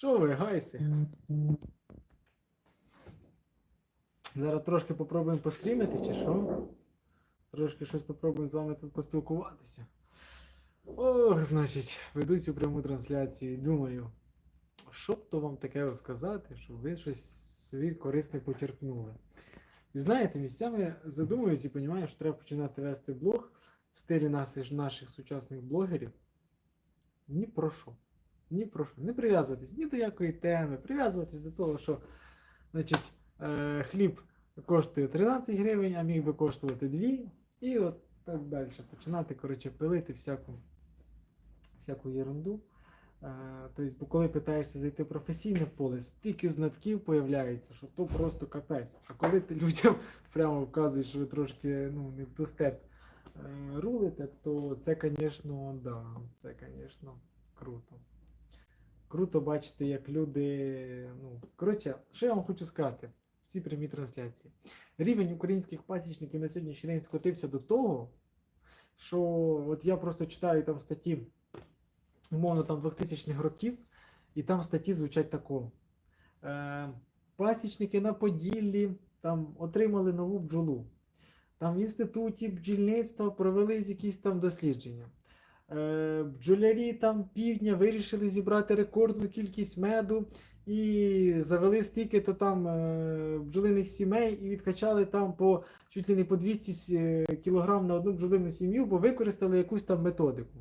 Що ви, гайси? Зараз трошки попробуємо пострімити, чи що? Трошки щось попробуємо з вами тут поспілкуватися. Ох, значить, веду цю пряму трансляцію і думаю, що б то вам таке розказати, щоб ви щось собі корисне почерпнули. І знаєте, місцями задумуюсь і розумію, що треба починати вести блог в стилі наших, наших сучасних блогерів. Ні про що. Ні про що. Не прив'язуватись ні до якої теми, прив'язуватись до того, що значить, е, хліб коштує 13 гривень, а міг би коштувати 2. І от так далі. Починати, коротше, пилити всяку, всяку ерунду. Е, тобто, бо коли питаєшся зайти в професійне поле, стільки знатків появляється, що то просто капець. А коли ти людям прямо вказуєш, що ви трошки ну, не в ту степ е, рулите, то це, звісно, да, це, звісно, круто. Круто бачити, як люди. Ну, коротше, що я вам хочу сказати в цій прямій трансляції. Рівень українських пасічників на сьогоднішній день скотився до того, що от я просто читаю там статті, умовно там 2000-х років, і там статті звучать тако. Е, пасічники на Поділлі там отримали нову бджолу. Там в інституті бджільництва провели якісь там дослідження. Е, бджолярі там півдня вирішили зібрати рекордну кількість меду і завели стільки то там е, бджолиних сімей і відкачали там по чуть ли не по 200 е, кг на одну бджолину сім'ю, бо використали якусь там методику.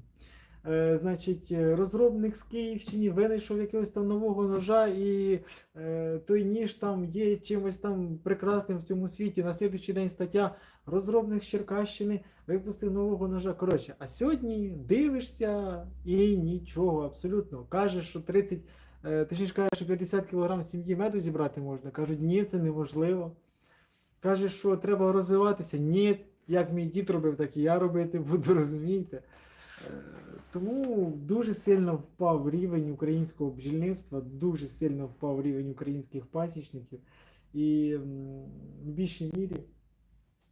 Е, значить, е, розробник з Київщини винайшов якогось там нового ножа, і е, той ніж там є чимось там прекрасним в цьому світі. На слідуючий день стаття розробник з Черкащини випустив нового ножа. Коротше, а сьогодні дивишся і нічого абсолютно. Кажеш, що 30, е, точніше кажеш, що 50 кг сім'ї меду зібрати можна. Кажуть, ні, це неможливо. Кажеш, що треба розвиватися. Ні, як мій дід робив, так і я робити буду, розумієте. Е, Тому дуже сильно впав рівень українського бджільництва, дуже сильно впав рівень українських пасічників. І в більшій мірі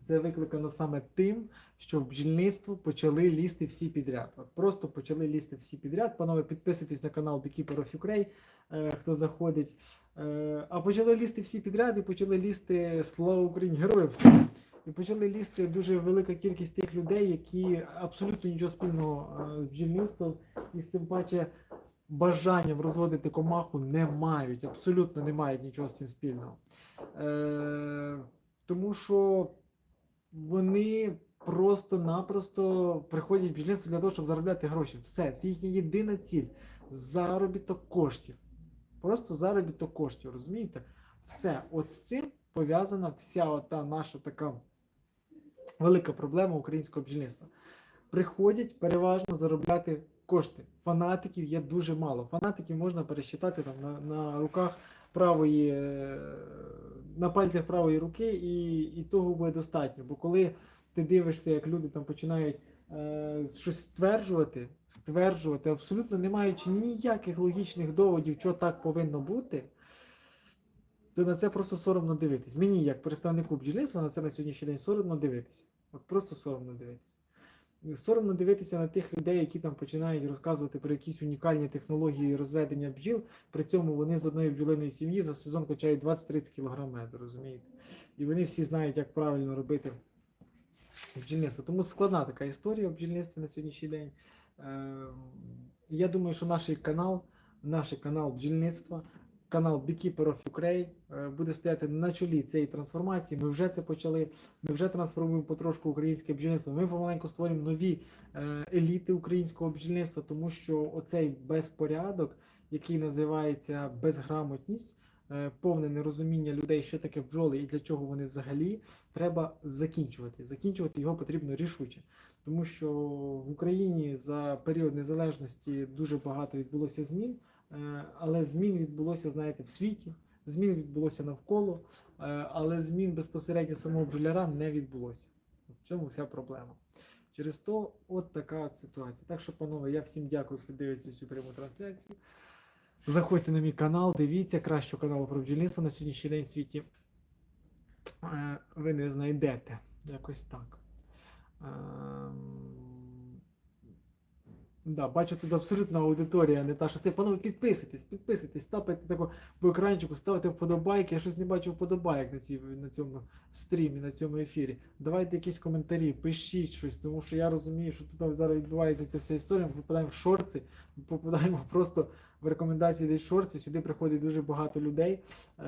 це викликано саме тим, що в бджільництво почали лізти всі підряд. От просто почали лізти всі підряд. Панове, підписуйтесь на канал Beekeeper of Ukraine, е, хто заходить. Е, а почали лізти всі підряд і почали лізти Слава Україні! Героям! І почали лізти дуже велика кількість тих людей, які абсолютно нічого спільного е, з бджільництвом і з тим паче бажанням розводити комаху не мають. Абсолютно не мають нічого з цим спільного. Тому що вони просто-напросто приходять в бджільництво для того, щоб заробляти гроші. Все, це їхня єдина ціль заробіток коштів. Просто заробіток коштів, розумієте? Все, от з цим пов'язана вся ота наша така велика проблема українського бджільництва. Приходять переважно заробляти кошти. Фанатиків є дуже мало. Фанатиків можна пересчитати там на, на руках правої, е, на пальцях правої руки, і, і того буде достатньо. Бо коли ти дивишся, як люди там починають е, щось стверджувати, стверджувати, абсолютно не маючи ніяких логічних доводів, що так повинно бути, то на це просто соромно дивитись. Мені, як представнику бджільництва, на це на сьогоднішній день соромно дивитися. От просто соромно дивитися. Соромно дивитися на тих людей, які там починають розказувати про якісь унікальні технології розведення бджіл. При цьому вони з одної бджолиної сім'ї за сезон качають 20-30 кг меду, розумієте? І вони всі знають, як правильно робити бджільництво. Тому складна така історія в бджільництві на сьогоднішній день. Е, Я думаю, що наш канал, наш канал бджільництва, канал Beekeeper of Ukraine е, буде стояти на чолі цієї трансформації. Ми вже це почали. Ми вже трансформуємо потрошку українське бджільництво. Ми помаленьку створюємо нові е, еліти українського бджільництва, тому що оцей безпорядок, який називається безграмотність, е, повне нерозуміння людей, що таке бджоли і для чого вони взагалі, треба закінчувати. Закінчувати його потрібно рішуче. Тому що в Україні за період незалежності дуже багато відбулося змін, але змін відбулося, знаєте, в світі, змін відбулося навколо, е, але змін безпосередньо самого бджоляра не відбулося. В цьому вся проблема. Через то от така от ситуація. Так що, панове, я всім дякую, хто дивиться цю пряму трансляцію. Заходьте на мій канал, дивіться кращого каналу про бджільництво на сьогоднішній день в світі. Е, Ви не знайдете. Якось так. Да, бачу тут абсолютно аудиторія, не та, що це панове, підписуйтесь, підписуйтесь, тапайте тако по екранчику, ставте вподобайки. Я щось не бачу вподобайок на, цій, на цьому стрімі, на цьому ефірі. Давайте якісь коментарі, пишіть щось, тому що я розумію, що тут зараз відбувається ця вся історія. Ми попадаємо в шорти, ми попадаємо просто в рекомендації десь шорти. Сюди приходить дуже багато людей, е,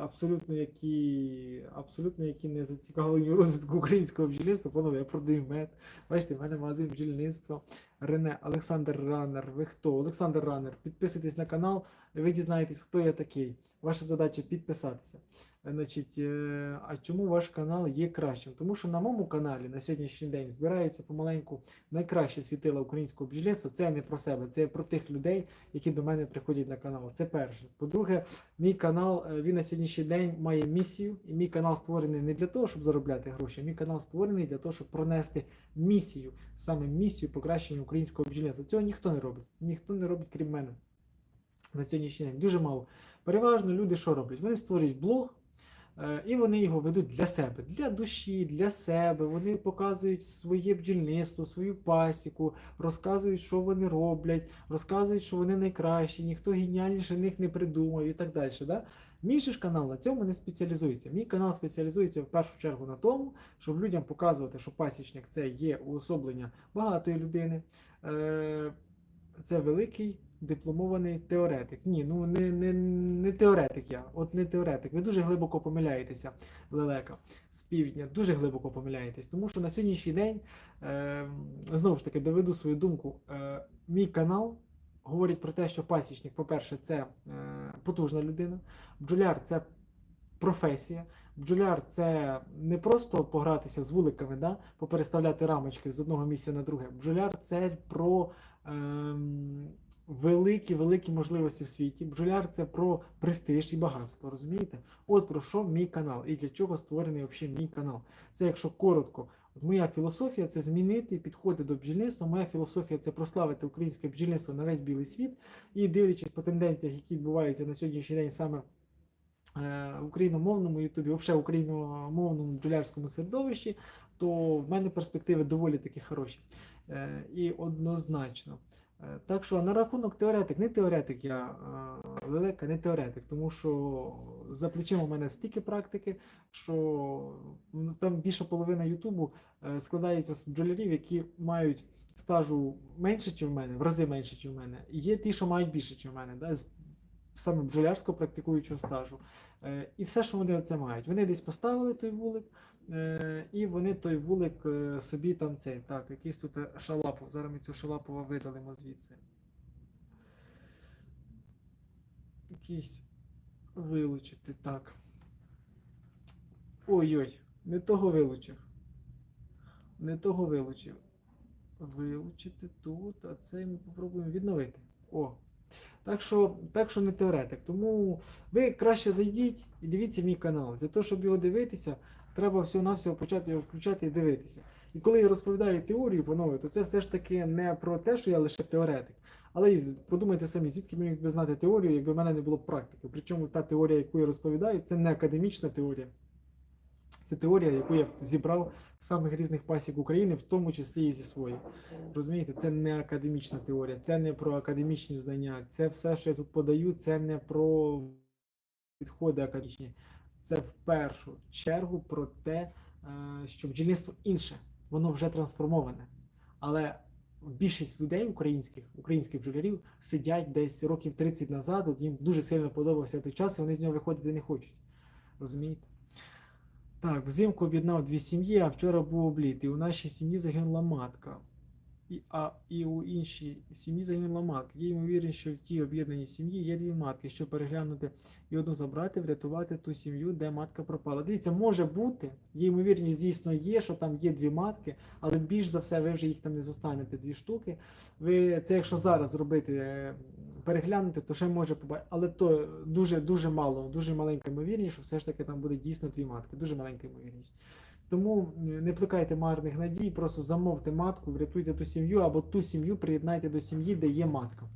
абсолютно які, абсолютно які не зацікавлені у розвитку українського бджільництва. Панове, я продаю мед. Бачите, в мене магазин бджільництва. Рене, Олександр Ранер. Ви хто? Олександр Ранер. Підписуйтесь на канал, ви дізнаєтесь, хто я такий. Ваша задача підписатися. Значить, е, а чому ваш канал є кращим? Тому що на моєму каналі на сьогоднішній день збирається помаленьку найкраще світила українського бджільництва. Це не про себе, це про тих людей, які до мене приходять на канал. Це перше. По-друге, мій канал е, він на сьогоднішній день має місію, і мій канал створений не для того, щоб заробляти гроші. Мій канал створений для того, щоб пронести місію, саме місію покращення українського бджільництва. Цього ніхто не робить. Ніхто не робить, крім мене. На сьогоднішній день дуже мало. Переважно люди що роблять? Вони створюють блог. Е, І вони його ведуть для себе, для душі, для себе. Вони показують своє бджільництво, свою пасіку, розказують, що вони роблять, розказують, що вони найкращі, ніхто геніальніше них не придумав і так далі. Да? Мій же ж канал на цьому не спеціалізується. Мій канал спеціалізується в першу чергу на тому, щоб людям показувати, що пасічник це є уособлення багатої людини. Е, Це великий дипломований теоретик. Ні, ну не, не, не теоретик я, от не теоретик. Ви дуже глибоко помиляєтеся, Лелека, з півдня. Дуже глибоко помиляєтесь. Тому що на сьогоднішній день, е, знову ж таки, доведу свою думку. Е, мій канал говорить про те, що пасічник, по-перше, це е, потужна людина, бджоляр це професія. Бджоляр це не просто погратися з вуликами, да, попереставляти рамочки з одного місця на друге. Бджоляр це про ем, великі, великі можливості в світі. Бджоляр це про престиж і багатство, розумієте? От про що мій канал і для чого створений взагалі мій канал. Це якщо коротко. Моя філософія це змінити підходи до бджільництва. Моя філософія це прославити українське бджільництво на весь білий світ. І дивлячись по тенденціях, які відбуваються на сьогоднішній день саме е, в україномовному Ютубі, в україномовному бджолярському середовищі, то в мене перспективи доволі таки хороші. Е, І однозначно. Так що на рахунок теоретик, не теоретик я лелека, не теоретик, тому що за плечима у мене стільки практики, що там більша половина Ютубу е, складається з бджолярів, які мають стажу менше, ніж в мене, в рази менше, ніж в мене. І є ті, що мають більше, ніж в мене, да, саме бджолярського практикуючого стажу. Е, І все, що вони це мають. Вони десь поставили той вулик, і вони той вулик е, собі там цей. Так, якийсь тут е, шалапу. Зараз ми цю шалапова видалимо звідси. Якийсь вилучити. Так. Ой-ой, не того вилучив. Не того вилучив. Вилучити тут, а це ми попробуємо відновити. О. Так що, так що не теоретик. Тому ви краще зайдіть і дивіться мій канал. Для того, щоб його дивитися, треба всього-навсього почати включати і дивитися. І коли я розповідаю теорію, панове, то це все ж таки не про те, що я лише теоретик. Але і подумайте самі, звідки мені би знати теорію, якби в мене не було практики. Причому та теорія, яку я розповідаю, це не академічна теорія. Це теорія, яку я зібрав з самих різних пасік України, в тому числі і зі своїх. Розумієте, це не академічна теорія, це не про академічні знання. Це все, що я тут подаю, це не про підходи академічні. Це в першу чергу про те, е, що бджільництво інше, воно вже трансформоване. Але більшість людей українських, українських бджолярів сидять десь років 30 назад, їм дуже сильно подобався той час, і вони з нього виходити не хочуть. Розумієте? Так, взимку об'єднав дві сім'ї, а вчора був обліт. І у нашій сім'ї загинула матка. І, а і у іншій сім'ї загинула матка. Є ймовірність, що в тій об'єднаній сім'ї є дві матки, щоб переглянути і одну забрати, врятувати ту сім'ю, де матка пропала. Дивіться, може бути, є ймовірність дійсно є, що там є дві матки, але більш за все ви вже їх там не застанете, дві штуки. Ви це якщо зараз зробити, е, переглянути, то ще може побачити. Але то дуже дуже мало, дуже маленька ймовірність, що все ж таки там буде дійсно дві матки. Дуже маленька ймовірність. Тому е, не плекайте марних надій, просто замовте матку, врятуйте ту сім'ю або ту сім'ю приєднайте до сім'ї, де є матка.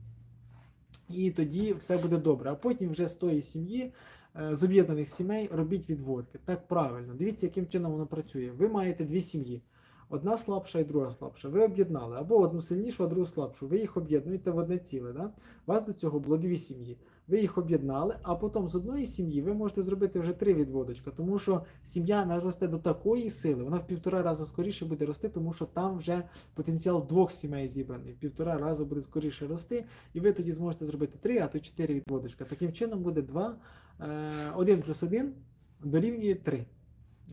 І тоді все буде добре. А потім вже з тої сім'ї, е, з об'єднаних сімей, робіть відводки. Так правильно. Дивіться, яким чином воно працює. Ви маєте дві сім'ї. одна слабша і друга слабша. Ви об'єднали або одну сильнішу, а другу слабшу. Ви їх об'єднуєте в одне ціле. Да? У вас до цього було дві сім'ї. Ви їх об'єднали, а потім з одної сім'ї ви можете зробити вже три відводочка, тому що сім'я наросте до такої сили, вона в півтора рази скоріше буде рости, тому що там вже потенціал двох сімей зібраний. В півтора рази буде скоріше рости, і ви тоді зможете зробити три, а то чотири відводочка. Таким чином буде два, е, один плюс один дорівнює три.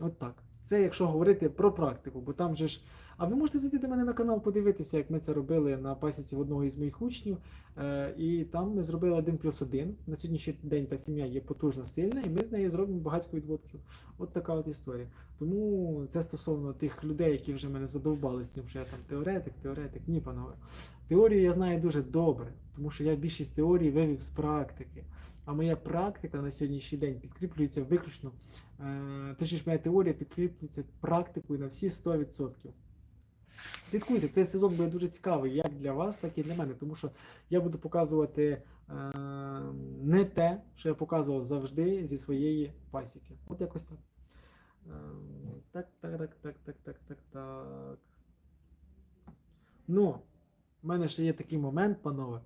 От так. Це якщо говорити про практику, бо там же ж. А ви можете зайти до мене на канал, подивитися, як ми це робили на пасіці в одного із моїх учнів. Е, і там ми зробили 1 плюс 1. На сьогоднішній день та сім'я є потужна, сильна, і ми з неї зробимо багатько відводків. От така от історія. Тому це стосовно тих людей, які вже мене задовбали з тим, що я там теоретик, теоретик, ні, панове. Теорію я знаю дуже добре, тому що я більшість теорій вивів з практики. А моя практика на сьогоднішній день підкріплюється виключно, е, точніше, моя теорія підкріплюється практикою на всі 100%. Слідкуйте, цей сезон буде дуже цікавий як для вас, так і для мене, тому що я буду показувати е, не те, що я показував завжди зі своєї пасіки. От якось так. Е, так, так, так, так, так, так, так, так. Ну, в мене ще є такий момент, панове.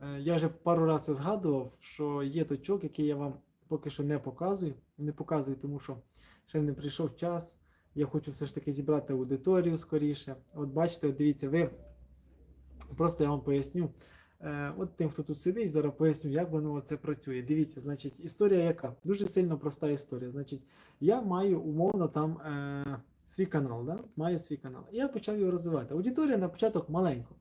Е, Я вже пару разів згадував, що є точок, який я вам поки що не показую. Не показую, тому що ще не прийшов час. Я хочу все ж таки зібрати аудиторію скоріше. От бачите, от дивіться, ви просто я вам поясню. Е, От тим, хто тут сидить, зараз поясню, як воно це працює. Дивіться, значить, історія яка? Дуже сильно проста історія. Значить, я маю умовно там е, свій канал, да? маю свій канал. Я почав його розвивати. Аудиторія на початок маленька.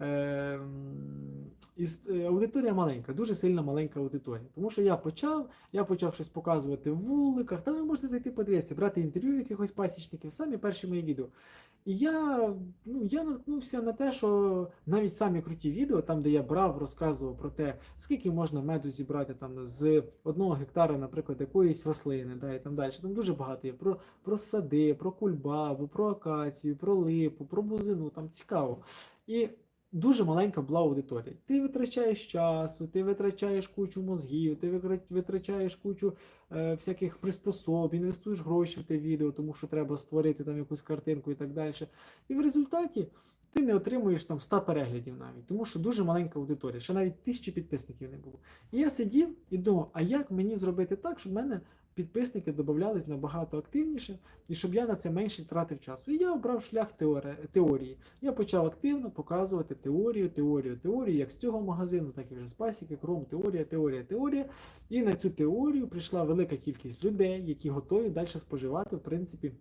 Е, м, іс- е, аудиторія маленька, дуже сильно маленька аудиторія. Тому що я почав, я почав щось показувати в вуликах. Там ви можете зайти подивитися, брати інтерв'ю якихось пасічників, самі перші мої відео. І я, ну, я наткнувся на те, що навіть самі круті відео, там, де я брав, розказував про те, скільки можна меду зібрати там з одного гектара, наприклад, якоїсь рослини, да, і там далі. Там дуже багато є про, про сади, про кульбабу, про акацію, про липу, про бузину, там цікаво. І дуже маленька була аудиторія. Ти витрачаєш часу, ти витрачаєш кучу мозгів, ти витрачаєш кучу е, всяких приспособ, інвестуєш гроші в те відео, тому що треба створити там якусь картинку і так далі. І в результаті ти не отримуєш там 100 переглядів навіть, тому що дуже маленька аудиторія, ще навіть тисячі підписників не було. І я сидів і думав, а як мені зробити так, щоб в мене підписники додавались набагато активніше, і щоб я на це менше тратив часу. І я обрав шлях теорії. Я почав активно показувати теорію, теорію, теорію, як з цього магазину, так і вже з пасіки, кром, теорія, теорія, теорія. І на цю теорію прийшла велика кількість людей, які готові далі споживати, в принципі,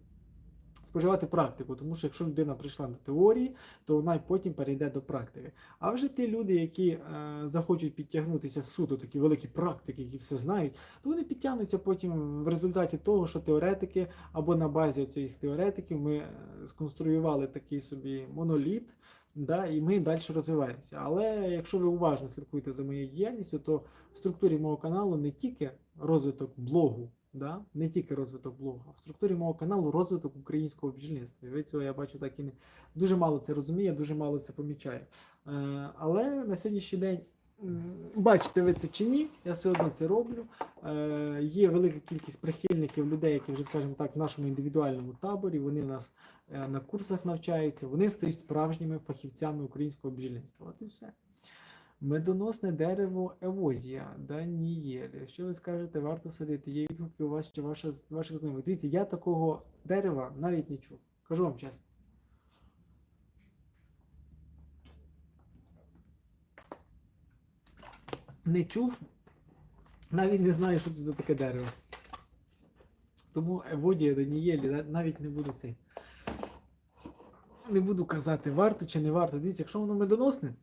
споживати практику. Тому що якщо людина прийшла до теорії, то вона й потім перейде до практики. А вже ті люди, які е, захочуть підтягнутися з суду, такі великі практики, які все знають, то вони підтягнуться потім в результаті того, що теоретики або на базі цих теоретиків ми е, сконструювали такий собі моноліт. Да, і ми далі розвиваємося. Але якщо ви уважно слідкуєте за моєю діяльністю, то в структурі мого каналу не тільки розвиток блогу, да, не тільки розвиток блогу, а в структурі мого каналу розвиток українського бджільництва. Ви цього я бачу так і не дуже мало це розуміє, дуже мало це помічає. Е, але на сьогоднішній день. Бачите ви це чи ні, я все одно це роблю. Е, є велика кількість прихильників людей, які вже, скажімо так, в нашому індивідуальному таборі. Вони в нас е, на курсах навчаються, вони стають справжніми фахівцями українського бджільництва. От і все. Медоносне дерево Евозія, Данієль. Що ви скажете, варто садити? Є відгуки у вас чи ваша, ваших знайомих? Дивіться, я такого дерева навіть не чув. Кажу вам чесно. Не чув, навіть не знаю, що це за таке дерево. Тому Еводія Данієлі навіть не буду цей. Не буду казати, варто чи не варто. Дивіться, якщо воно медоносне,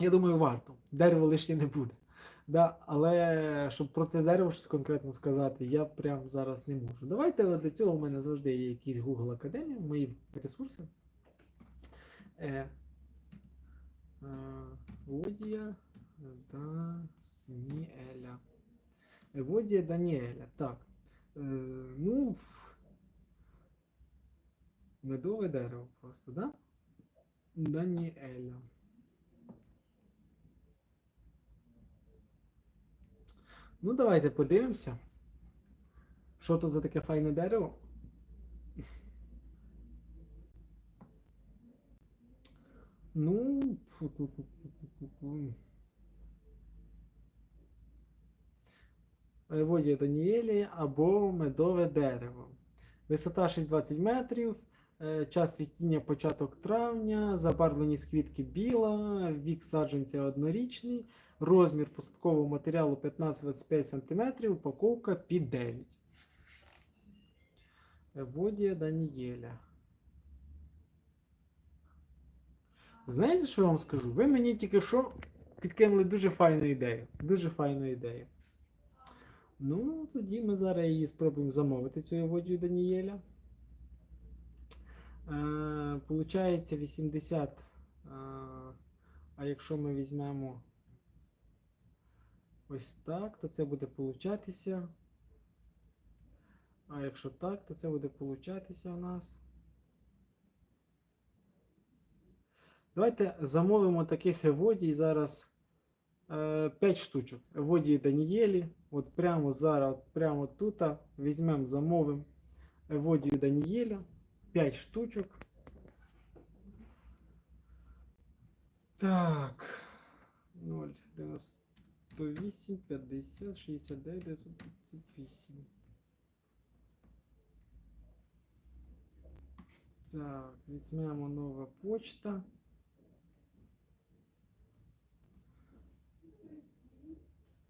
я думаю, варто. Дерево лишнє не буде. Да, але щоб про це дерево щось конкретно сказати, я прям зараз не можу. Давайте для цього у мене завжди є якийсь Google Академія, мої ресурси. Е, е, Водія Даніеля. Водія Даніеля. Так. Е, ну. Медове дерево просто, да? Даніеля. Ну, давайте подивимося. Що тут за таке файне дерево? Ну. фу-фу-фу-фу-фу-фу. Даніелі або медове дерево. Висота 6,20 метрів. е, Час цвітіння початок травня, забарвленість квітки біла, вік саджанця однорічний, розмір посадкового матеріалу 15-25 см, упаковка під 9. Еводія Даніеля. Знаєте, що я вам скажу? Ви мені тільки що підкинули дуже файну ідею. Дуже файну ідею. Ну, тоді ми зараз її спробуємо замовити, цю Еводію Даніеля. Е, получається 80. Е, а якщо ми візьмемо ось так, то це буде получатися. А якщо так, то це буде получатися у нас. Давайте замовимо таких еводій зараз 5 штучок. Еводії Данієлі. От прямо зараз, прямо тут візьмемо, замовимо Еводію Данієля. 5 штучок. Так. 0, 98, 50, 69, 938. Так, візьмемо нова почта.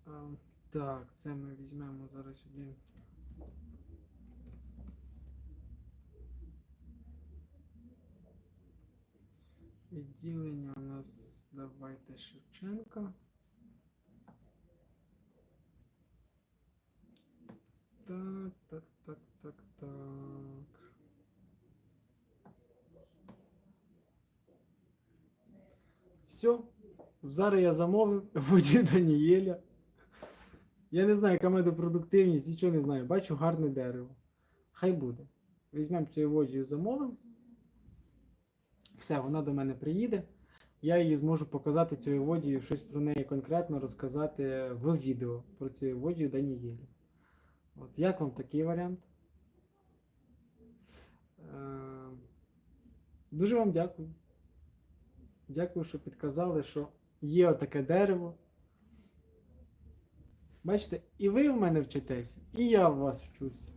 А, так, це ми візьмемо зараз сюди. Відділення у нас давайте Шевченка. Так, так, так, так, так. Все. Зараз я замовив воді Данієля. Я не знаю, яка медопродуктивність, нічого не знаю. Бачу гарне дерево. Хай буде. Візьмемо цю водію замовимо. Все, вона до мене приїде. Я її зможу показати цю водію, щось про неї конкретно розказати в відео про цю водію Данієлі. От як вам такий варіант? Е, Дуже вам дякую. Дякую, що підказали, що є отаке дерево. Бачите, і ви в мене вчитеся, і я в вас вчуся.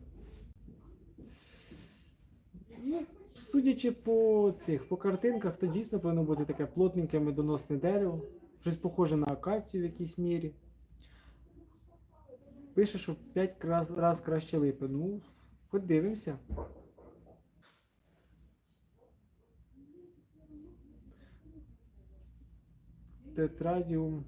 Ну, судячи по цих, по картинках, то дійсно повинно бути таке плотненьке медоносне дерево. Щось похоже на акацію в якійсь мірі. Пише, що 5 раз, раз краще липи. Ну, подивимося. Тетрадіум.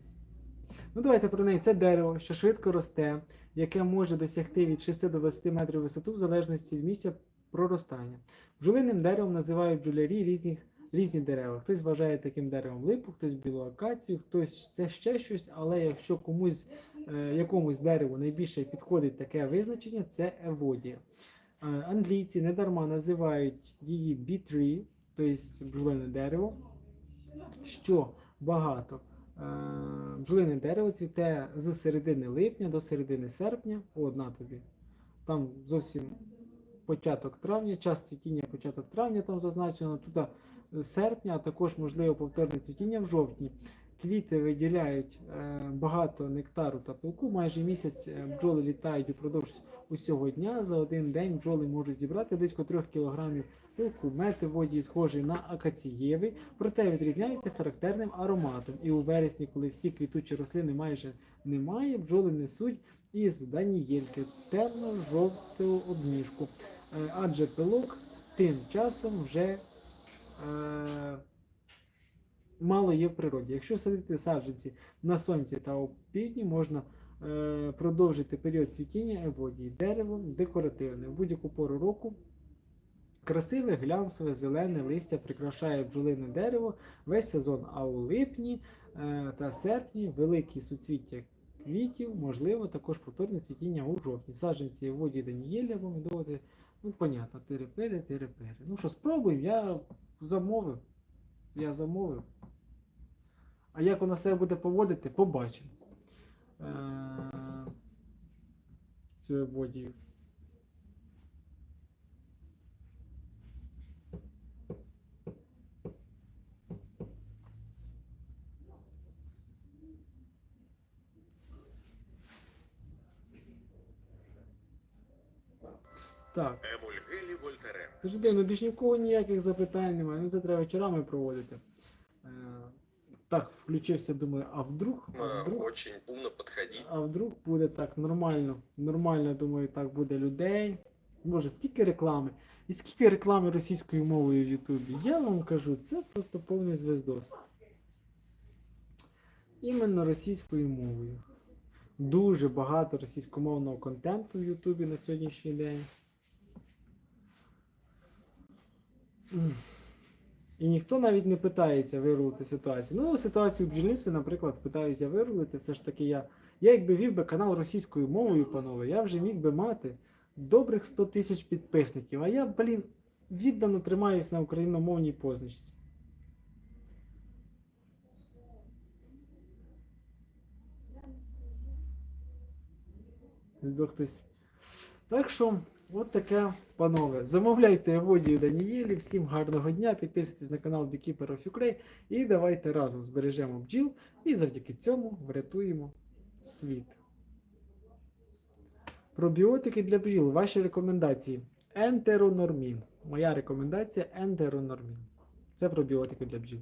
Ну, давайте про неї. Це дерево, що швидко росте, яке може досягти від 6 до 20 метрів висоту в залежності від місця проростання. Бджолиним деревом називають бджолярі різних, різні дерева. Хтось вважає таким деревом липу, хтось білу акацію, хтось це ще щось, але якщо комусь якомусь дереву найбільше підходить таке визначення, це еводія. Е, англійці недарма називають її bee-tree, тобто бджолине дерево, що багато. Е, Бджолине дерево цвіте з середини липня до середини серпня. О, тобі. Там зовсім початок травня, час цвітіння початок травня там зазначено. Тут е, серпня, а також можливо повторне цвітіння в жовтні. Квіти виділяють е, багато нектару та пилку. Майже місяць е, бджоли літають упродовж усього дня. За один день бджоли можуть зібрати близько 3 кг пилку. Мети воді схожий на акацієвий, проте відрізняється характерним ароматом. І у вересні, коли всі квітучі рослини майже немає, бджоли несуть із данієльки темно-жовту обніжку. Е, Адже пилок тим часом вже мало є в природі. Якщо садити саджанці на сонці та у півдні, можна е, продовжити період цвітіння еводії. Дерево декоративне. В будь-яку пору року красиве, глянцеве, зелене листя прикрашає бджолине дерево весь сезон, а у липні е, та серпні великі суцвіття квітів, можливо, також повторне цвітіння у жовтні. Саджанці еводії Данієля або медовити, ну, понятно, терепиди, терепири. Ну що, спробуємо, я замовив. Я замовив. А як вона себе буде поводити, побачимо. Е, Цю водію. Так. Завжди, ну більш нікого ніяких запитань немає. Ну це треба вечорами проводити. Е, Е, так, включився, думаю, а вдруг? А Э, вдруг? Очень умно подходить. А вдруг буде так нормально, нормально, думаю, так буде людей. Боже, скільки реклами. І скільки реклами російською мовою в Ютубі. Я вам кажу, це просто повний звездос. Іменно російською мовою. Дуже багато російськомовного контенту в Ютубі на сьогоднішній день. І ніхто навіть не питається вирулити ситуацію. Ну, ситуацію в бджільництві, наприклад, питаюся вирулити. Все ж таки я. Я якби вів би канал російською мовою, панове, я вже міг би мати добрих 100 тисяч підписників. А я, блін, віддано тримаюсь на україномовній позначці. Хтось. Так що, от таке, панове. Замовляйте Еводію Даніїлі. Всім гарного дня. Підписуйтесь на канал Beekeeper of Ukraine і давайте разом збережемо бджіл і завдяки цьому врятуємо світ. Пробіотики для бджіл. Ваші рекомендації. Ентеронормін. Моя рекомендація ентеронормін. Це пробіотики для бджіл.